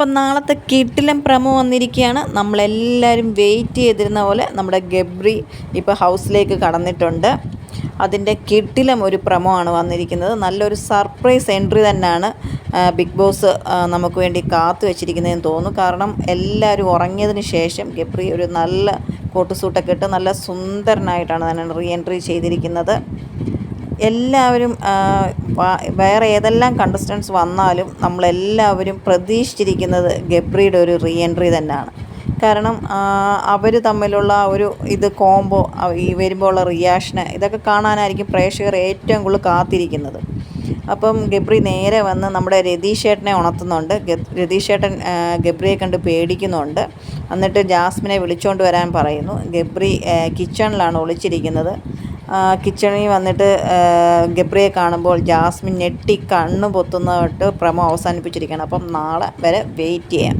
അപ്പം നാളത്തെ കിട്ടിലും പ്രമോ വന്നിരിക്കുകയാണ്. നമ്മളെല്ലാവരും വെയിറ്റ് ചെയ്തിരുന്ന പോലെ നമ്മുടെ ഗബ്രി ഇപ്പോൾ ഹൗസിലേക്ക് കടന്നിട്ടുണ്ട്. അതിന്റെ കിട്ടിലും ഒരു പ്രമോ ആണ് വന്നിരിക്കുന്നത്. നല്ലൊരു സർപ്രൈസ് എൻട്രി തന്നെയാണ് ബിഗ് ബോസ് നമുക്ക് വേണ്ടി കാത്തു വെച്ചിരിക്കുന്നതെന്ന് തോന്നുന്നു. കാരണം എല്ലാവരും ഉറങ്ങിയതിന് ശേഷം ഗബ്രി ഒരു നല്ല കോട്ട് സൂട്ടൊക്കെ ഇട്ട് നല്ല സുന്ദരനായിട്ടാണ് തന്നെ റീ എൻട്രി ചെയ്തിരിക്കുന്നത്. എല്ലാവരും വേറെ ഏതെല്ലാം കണ്ടസ്റ്റൻസ് വന്നാലും നമ്മളെല്ലാവരും പ്രതീക്ഷിച്ചിരിക്കുന്നത് ഗബ്രിയുടെ ഒരു റീ എൻട്രി തന്നെയാണ്. കാരണം അവർ തമ്മിലുള്ള ഒരു ഇത് കോംബോ ഈ വരുമ്പോൾ ഉള്ള റിയാക്ഷന് ഇതൊക്കെ കാണാനായിരിക്കും പ്രേക്ഷകർ ഏറ്റവും കൂടുതൽ കാത്തിരിക്കുന്നത്. അപ്പം ഗബ്രി നേരെ വന്ന് നമ്മുടെ രതീഷ് ചേട്ടനെ ഉണർത്തുന്നുണ്ട്. രതീഷേട്ടൻ ഗബ്രിയെ കണ്ട് പേടിക്കുന്നുണ്ട്. എന്നിട്ട് ജാസ്മിനെ വിളിച്ചുകൊണ്ട് വരാൻ പറയുന്നു. ഗബ്രി കിച്ചണിലാണ് ഒളിച്ചിരിക്കുന്നത്. കിച്ചണിൽ വന്നിട്ട് ഗബ്രിയെ കാണുമ്പോൾ ജാസ്മിൻ ഞെട്ടി കണ്ണ് പൊത്തുന്നതായിട്ട് പ്രമോ അവസാനിപ്പിച്ചിരിക്കുകയാണ്. അപ്പം നാളെ വരെ വെയിറ്റ് ചെയ്യാം.